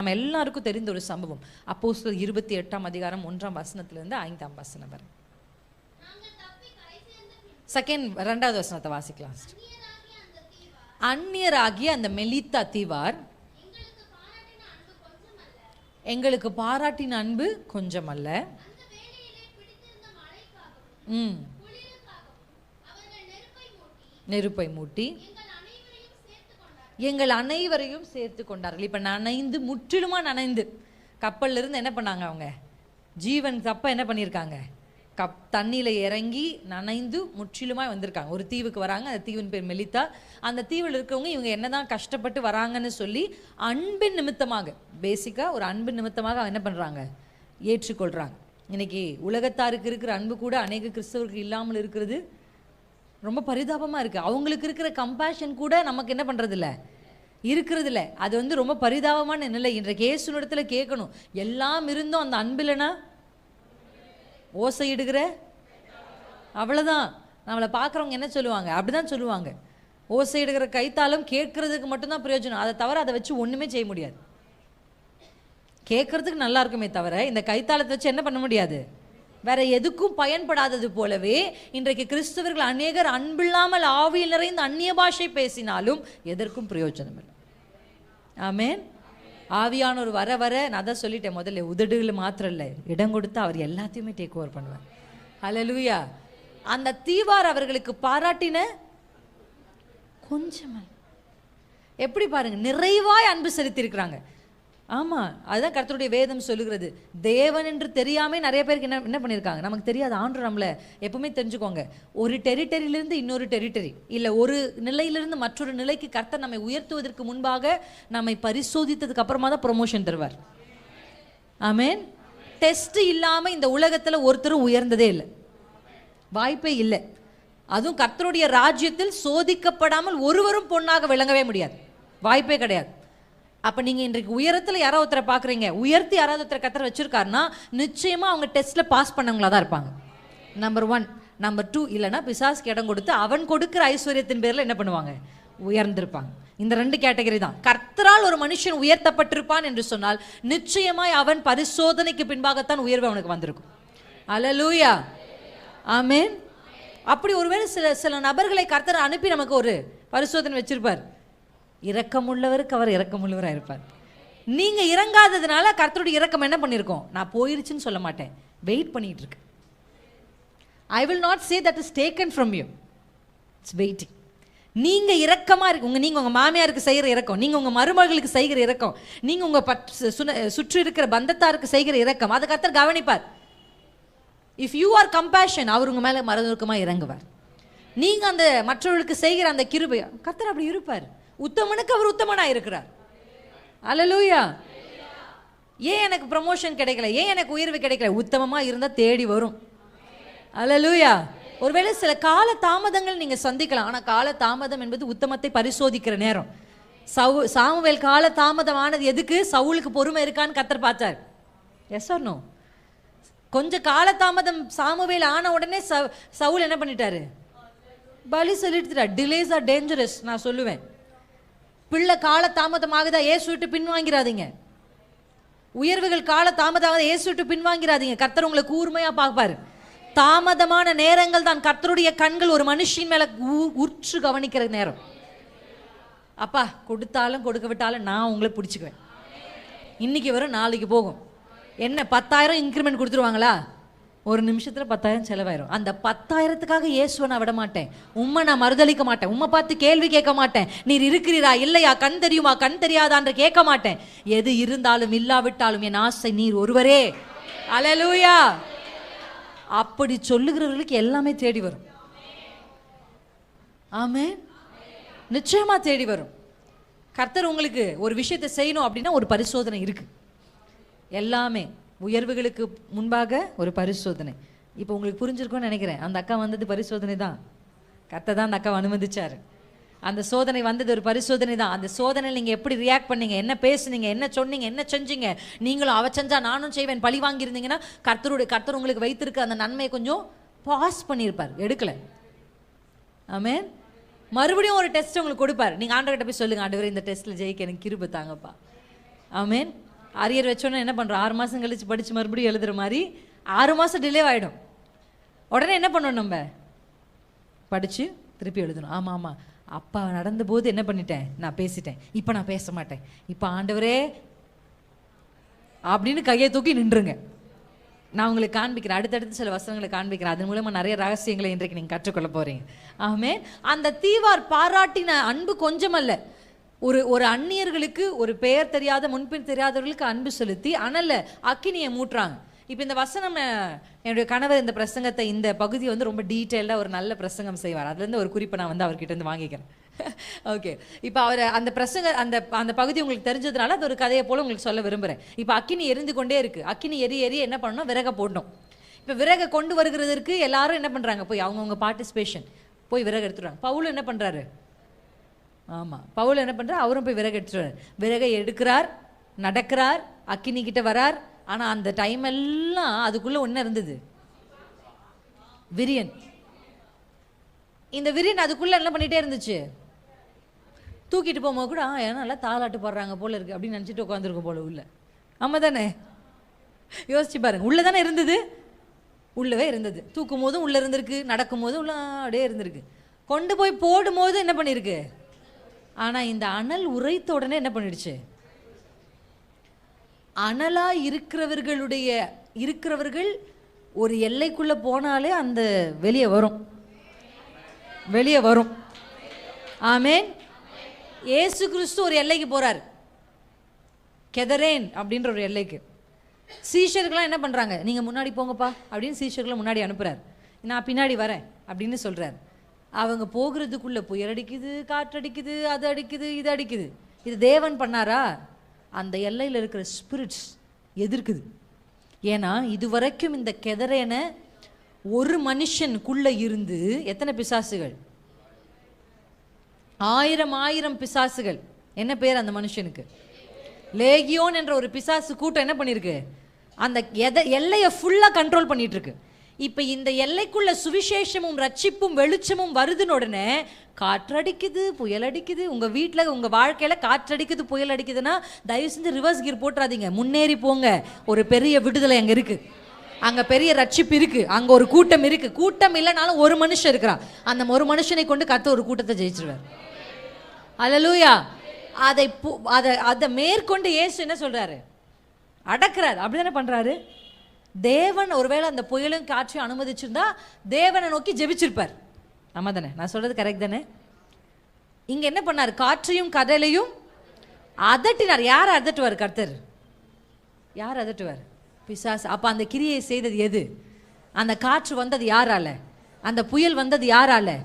நம்ம எல்லாருக்கும் தெரிந்த ஒரு சம்பவம். அப்போஸ்தலர் இருபத்தி எட்டாம் அதிகாரம் ஒன்றாம் வசனத்திலிருந்து ஐந்தாம் வசனம் வரை. செகண்ட் ரெண்டாவது வசனத்தை வாசிக்கலாம். அந்நியராகிய அந்த மெலித்தா தீவார் எங்களுக்கு பாராட்டின அன்பு கொஞ்சம் அல்ல ம் நெருப்பை மூட்டி எங்கள் அனைவரையும் சேர்த்து கொண்டார்கள். இப்போ நனைந்து முற்றிலுமாக நனைந்து கப்பல்ல இருந்து என்ன பண்ணாங்க அவங்க? ஜீவன் தப்ப என்ன பண்ணியிருக்காங்க? கப் தண்ணியில் இறங்கி நனைந்து முற்றிலுமாக வந்திருக்காங்க. ஒரு தீவுக்கு வராங்க அந்த தீவின் பேர் மெலித்தா. அந்த தீவில் இருக்கவங்க இவங்க என்னதான் கஷ்டப்பட்டு வராங்கன்னு சொல்லி அன்பின் நிமித்தமாக பேசிக்காக ஒரு அன்பின் நிமித்தமாக என்ன பண்ணுறாங்க ஏற்றுக்கொள்கிறாங்க இன்றைக்கி உலகத்தாருக்கு இருக்கிற அன்பு கூட அநேக கிறிஸ்தவருக்கு இல்லாமல் இருக்கிறது. ரொம்ப பரிதாபமாக இருக்குது அவங்களுக்கு இருக்கிற கம்பேஷன் கூட நமக்கு என்ன பண்ணுறதில்ல இருக்கிறதில்ல. அது வந்து ரொம்ப பரிதாபமான நிலை. இன்றைக்கு இயேசுனிடத்துல கேட்கணும். எல்லாம் இருந்தும் அந்த அன்பில்னா ஓசையிடுகிற அவ்வளோதான் நம்மளை பார்க்குறவங்க என்ன சொல்லுவாங்க? அப்படிதான் சொல்லுவாங்க. ஓசையிடுகிற கைத்தாலும் கேட்கறதுக்கு மட்டும்தான் பிரயோஜனம். அதை தவிர அதை வச்சு ஒன்றுமே செய்ய முடியாது. கேட்கறதுக்கு நல்லா இருக்குமே தவிர இந்த கைத்தாளத்தை வச்சு என்ன பண்ண முடியாது? வேற எதுக்கும் பயன்படாதது போலவே இன்றைக்கு கிறிஸ்தவர்கள் அநேகர் அன்பில்லாமல் ஆவியில் நிறைந்த அந்நிய பாஷை பேசினாலும் எதற்கும் பிரயோஜனம் இல்லை. ஆமென். ஆவியானோர் வர வர நான் தான் சொல்லிட்டேன் முதல்ல உதடுகள் மாத்திரம் இல்லை. இடம் கொடுத்து அவர் எல்லாத்தையுமே டேக் ஓவர் பண்ணுவார். ஹalleluya அந்த தீவார் அவர்களுக்கு பாராட்டின கொஞ்சமா. எப்படி பாருங்க நிறைவாய் அன்பு செலுத்தியிருக்கிறாங்க. ஆமாம் அதுதான் கருத்தருடைய வேதம் சொல்லுகிறது. தேவன் என்று தெரியாமல் நிறைய பேருக்கு என்ன என்ன பண்ணியிருக்காங்க? நமக்கு தெரியாது ஆண்டு நம்மளை எப்பவுமே தெரிஞ்சுக்கோங்க ஒரு டெரிட்டரியிலிருந்து இன்னொரு டெரிட்டரி. இல்லை ஒரு நிலையிலிருந்து மற்றொரு நிலைக்கு கர்த்தர் நம்மை உயர்த்துவதற்கு முன்பாக நம்மை பரிசோதித்ததுக்கு அப்புறமா தான் ப்ரொமோஷன் தருவார். ஆமேன் டெஸ்ட் இல்லாமல் இந்த உலகத்தில் ஒருத்தரும் உயர்ந்ததே இல்லை. வாய்ப்பே இல்லை. அதுவும் கர்த்தருடைய ராஜ்யத்தில் சோதிக்கப்படாமல் ஒருவரும் பொண்ணாக விளங்கவே முடியாது. வாய்ப்பே கிடையாது. அப்போ நீங்கள் இன்றைக்கு உயரத்தில் யாராவது ஒருத்தரை பார்க்குறீங்க உயர்த்தி யாராவது ஒருத்தரை கத்தரை வச்சிருக்காருன்னா நிச்சயமாக அவங்க டெஸ்ட்டில் பாஸ் பண்ணவங்களா தான் இருப்பாங்க. நம்பர் ஒன் நம்பர் டூ இல்லைனா பிசாஸ்க்கு இடம் கொடுத்து அவன் கொடுக்குற ஐஸ்வர்யத்தின் பேரில் என்ன பண்ணுவாங்க? உயர்ந்திருப்பாங்க. இந்த ரெண்டு கேட்டகரி தான். கர்த்தரால் ஒரு மனுஷன் உயர்த்தப்பட்டிருப்பான் என்று சொன்னால் நிச்சயமாய் அவன் பரிசோதனைக்கு பின்பாகத்தான் உயர்வு அவனுக்கு வந்திருக்கும். அலலூயா ஆமேன் அப்படி ஒருவேளை சில சில நபர்களை கர்த்தர் அனுப்பி நமக்கு ஒரு பரிசோதனை வச்சிருப்பார். இரக்கமுள்ளவருக்கு அவர் இரக்கமுள்ளவராக இருப்பார். நீங்கள் இறங்காததுனால கர்த்தருடைய இறக்கம் என்ன பண்ணியிருக்கோம் நான் போயிருச்சுன்னு சொல்ல மாட்டேன். வெயிட் பண்ணிகிட்டு இருக்கு. I will not say that is taken from you it's waiting நீங்கள் இறக்கமாக இருக்கு. உங்கள் நீங்கள் உங்கள் மாமியாருக்கு செய்கிற இறக்கம் நீங்கள் உங்கள் மருமகளுக்கு செய்கிற இறக்கம் நீங்கள் உங்கள் பட் சுன- சுற்றி இருக்கிற பந்தத்தாருக்கு செய்கிற இறக்கம் அதை கர்த்தர் கவனிப்பார். இஃப் யூ ஆர் கம்பேஷன் அவர் உங்கள் மேலே மறந்துருக்கமா இறங்குவார். நீங்கள் அந்த மற்றவர்களுக்கு செய்கிற அந்த கிருபை கர்த்தர் அப்படி இருப்பார். உத்தமனுக்கு அவர் உத்தமனா இருக்கிறார். அலலூயா ஏன் எனக்கு ப்ரமோஷன் கிடைக்கல? ஏன் எனக்கு உயர்வு கிடைக்கல? உத்தமமாக இருந்தால் தேடி வரும். அலலூயா ஒருவேளை சில கால தாமதங்கள் நீங்கள் சந்திக்கலாம். ஆனால் கால தாமதம் என்பது உத்தமத்தை பரிசோதிக்கிற நேரம். சவு சாமுவேல் கால தாமதமானது எதுக்கு? சவுலுக்கு பொறுமை இருக்கான்னு கத்தர் பார்த்தார். எஸ் ஆர் நோ கொஞ்சம் காலதாமதம் சாமுவேல் ஆன உடனே சவு- சவுல் என்ன பண்ணிட்டாரு? பலி சொல்லிட்டு டிலேஸ் ஆர் டேஞ்சரஸ் நான் சொல்லுவேன். பிள்ளை கால தாமதமாகுதா? ஏசு விட்டு பின்வாங்கிறாதீங்க. உயர்வுகள் கால தாமதமாக ஏசு விட்டு பின்வாங்கிறாதீங்க. கர்த்தர் உங்களை கூர்மையாக பார்ப்பார். தாமதமான நேரங்கள் தான் கர்த்தருடைய கண்கள் ஒரு மனுஷின் மேலே ஊ- உற்று கவனிக்கிற நேரம். அப்பா கொடுத்தாலும் கொடுக்க விட்டாலும் நான் உங்களை பிடிச்சிக்குவேன். இன்னைக்கு வரும் நாளைக்கு போகும். என்ன பத்தாயிரம் இன்க்ரிமெண்ட் கொடுத்துருவாங்களா? ஒரு நிமிஷத்துல பத்தாயிரம் செலவாயிரும். அந்த பத்தாயிரத்துக்காக இயேசுவை நான் விட மாட்டேன். உம்மை நான் மறுதளிக்க மாட்டேன். உம்மை பார்த்து கேள்வி கேட்க மாட்டேன். நீர் இருக்கிறீரா? இல்லையா? கண் தெரியுமா? கண் தெரியாதான்ற கேட்க மாட்டேன். எது இருந்தாலும் இல்லாவிட்டாலும் என் ஆசை நீர் ஒருவரே. அலலூயா அப்படி சொல்லுகிறவர்களுக்கு எல்லாமே தேடி வரும். ஆமே நிச்சயமா தேடி வரும். கர்த்தர் உங்களுக்கு ஒரு விஷயத்தை செய்யணும் அப்படின்னா ஒரு பரிசோதனை இருக்கு. எல்லாமே. உயர்வுகளுக்கு முன்பாக ஒரு பரிசோதனை. இப்போ உங்களுக்கு புரிஞ்சிருக்கும்னு நினைக்கிறேன். அந்த அக்கா வந்தது பரிசோதனை தான். கத்தை தான் அந்த அக்கா அனுமதிச்சாரு. அந்த சோதனை வந்தது ஒரு பரிசோதனை தான். அந்த சோதனையில் நீங்கள் எப்படி ரியாக்ட் பண்ணீங்க? என்ன பேசுனீங்க? என்ன சொன்னீங்க? என்ன செஞ்சீங்க? நீங்களும் அவ செஞ்சா நானும் செய்வேன். பழி வாங்கியிருந்தீங்கன்னா கர்த்தருடைய கர்த்தர் உங்களுக்கு வைத்திருக்க அந்த நன்மையை கொஞ்சம் பாஸ் பண்ணியிருப்பார். எடுக்கல. ஆமே மறுபடியும் ஒரு டெஸ்ட் உங்களுக்கு கொடுப்பார். நீங்கள் ஆண்டவர்கிட்ட போய் சொல்லுங்க. ஆண்டவரே இந்த டெஸ்ட்டில் ஜெயிக்க எனக்கு கிருபை தாங்கப்பா. ஆமேன் அரியர் வச்சோன்னே என்ன பண்ணுறோம் ஆறு மாதம் கழிச்சு படித்து மறுபடியும் எழுதுற மாதிரி ஆறு மாதம் டிலே ஆகிடும் உடனே என்ன பண்ணணும் நம்ம? படித்து திருப்பி எழுதணும். ஆமாம் ஆமாம் அப்பா நடந்தபோது என்ன பண்ணிட்டேன்? நான் பேசிட்டேன். இப்போ நான் பேச மாட்டேன். இப்போ ஆண்டவரே அப்படின்னு கையை தூக்கி நின்றுங்க நான் உங்களுக்கு காண்பிக்கிறேன். அடுத்தடுத்து சில வசனங்களை காண்பிக்கிறேன். அதன் மூலமா நிறைய ரகசியங்களை இன்றைக்கு நீங்கள் கற்றுக்கொள்ள போறீங்க. ஆமே அந்த தீவார் பாராட்டின அன்பு கொஞ்சமல்ல. ஒரு ஒரு அந்நியர்களுக்கு ஒரு பெயர் தெரியாத முன்பின் தெரியாதவர்களுக்கு அன்பு செலுத்தி அனல்ல அக்கினியை மூட்டுறாங்க. இப்போ இந்த வசனம் என்னுடைய கணவர் இந்த பிரசங்கத்தை இந்த பகுதியை வந்து ரொம்ப டீட்டெயிலாக ஒரு நல்ல பிரசங்கம் செய்வார். அதுலேருந்து ஒரு குறிப்பை நான் வந்து அவர்கிட்ட இருந்து வாங்கிக்கிறேன். ஓகே இப்போ அவர் அந்த பிரசங்க அந்த அந்த பகுதி உங்களுக்கு தெரிஞ்சதுனால அது ஒரு கதையை போல உங்களுக்கு சொல்ல விரும்புகிறேன் இப்போ அக்கினி எரிந்து கொண்டே இருக்கு. அக்கினி எரி எரி என்ன பண்ணணும் விறக போடணும். இப்போ விறகை கொண்டு வருகிறதற்கு எல்லாரும் என்ன பண்ணுறாங்க போய் அவங்கவுங்க பார்ட்டிசிபேஷன் போய் விறகு எடுத்துடுறாங்க. பவுல் என்ன பண்ணுறாரு ஆமாம் பவுல் என்ன பண்ணுறார் அவரும் போய் விறகு எடுத்துட்டு விறகை எடுக்கிறார் நடக்கிறார் அக்கினி கிட்ட வரார் ஆனால் அந்த டைம் எல்லாம் அதுக்குள்ளே ஒன்று இருந்தது. விரியன். இந்த விரியன் அதுக்குள்ளே என்ன பண்ணிகிட்டே இருந்துச்சு? தூக்கிட்டு போகும்போது கூட ஆ ஏன்னா நல்லா தாளாட்டு போடுறாங்க போல இருக்குது அப்படின்னு நினச்சிட்டு உட்காந்துருக்கும் போல் உள்ள. ஆமாம் தானே? யோசிச்சு பாருங்க. உள்ளே தானே இருந்தது? உள்ளவே இருந்தது. தூக்கும் போதும் உள்ளே இருந்திருக்கு நடக்கும் போதும் உள்ள அப்படியே இருந்திருக்கு. கொண்டு போய் போடும் போது என்ன பண்ணியிருக்கு ஆனால் இந்த அனல் உரைத்த உடனே என்ன பண்ணிடுச்சு? அனலாக இருக்கிறவர்களுடைய இருக்கிறவர்கள் ஒரு எல்லைக்குள்ளே போனாலே அந்த வெளியே வரும். வெளியே வரும். ஆமேன். ஏசு கிறிஸ்து ஒரு எல்லைக்கு போகிறார் கெதரேன் அப்படின்ற ஒரு எல்லைக்கு. சீஷர்கள்லாம் என்ன பண்ணுறாங்க நீங்கள் முன்னாடி போங்கப்பா அப்படின்னு சீஷர்களை முன்னாடி அனுப்புகிறார் நான் பின்னாடி வரேன் அப்படின்னு சொல்கிறார் அவங்க போகிறதுக்குள்ளே புயல் அடிக்குது காற்றடிக்குது அது அடிக்குது இது அடிக்குது. இது தேவன் பண்ணாரா? அந்த எல்லையில் இருக்கிற ஸ்பிரிட்ஸ் எதிர்க்குது. ஏன்னா இதுவரைக்கும் இந்த கெதரேன ஒரு மனுஷனுக்குள்ளே இருந்து எத்தனை பிசாசுகள்? ஆயிரம் ஆயிரம் பிசாசுகள். என்ன பேர் அந்த மனுஷனுக்கு? லேகியோன் என்ற ஒரு பிசாசு கூட்டம் என்ன பண்ணியிருக்கு? அந்த எதை எல்லையை ஃபுல்லாக கண்ட்ரோல் பண்ணிகிட்ருக்கு இப்போ இந்த எல்லைக்குள்ள சுவிசேஷமும் ரட்சிப்பும் வெளிச்சமும் வருதுன்னு உடனே காற்றடிக்குது புயல் அடிக்குது உங்கள் வீட்டில் உங்கள் வாழ்க்கையில் காற்றடிக்குது புயல் அடிக்குதுன்னா தயவு செஞ்சு ரிவர்ஸ் கீர் போட்டுறாதீங்க. முன்னேறி போங்க. ஒரு பெரிய விடுதலை அங்கே இருக்கு. அங்க பெரிய ரட்சிப்பு இருக்கு. அங்க ஒரு கூட்டம் இருக்கு. கூட்டம் இல்லைனாலும் ஒரு மனுஷன் இருக்கிறான். அந்த ஒரு மனுஷனை கொண்டு கத்த ஒரு கூட்டத்தை ஜெயிச்சிருவார். அலலூயா அதை பு- அதை அதை மேற்கொண்டு ஏசு என்ன சொல்றாரு? அடக்குறாரு. அப்படிதானே பண்றாரு? தேவன் ஒருவேளை அந்த புயலும் காற்றையும் அனுமதிச்சிருந்தா தேவனை நோக்கி ஜெபிச்சிருப்பார். நம்ம தானே நான் சொல்றது கரெக்ட் தானே? இங்க என்ன பண்ணார்? காற்றையும் கடலையும் அதட்டினார். யார் அதட்டுவார் கர்த்தர்? யார் அதட்டுவார்? பிசாசு. அப்போ அந்த கிரியை செய்தது எது? அந்த காற்று வந்தது யாரால? அந்த புயல் வந்தது யாரால?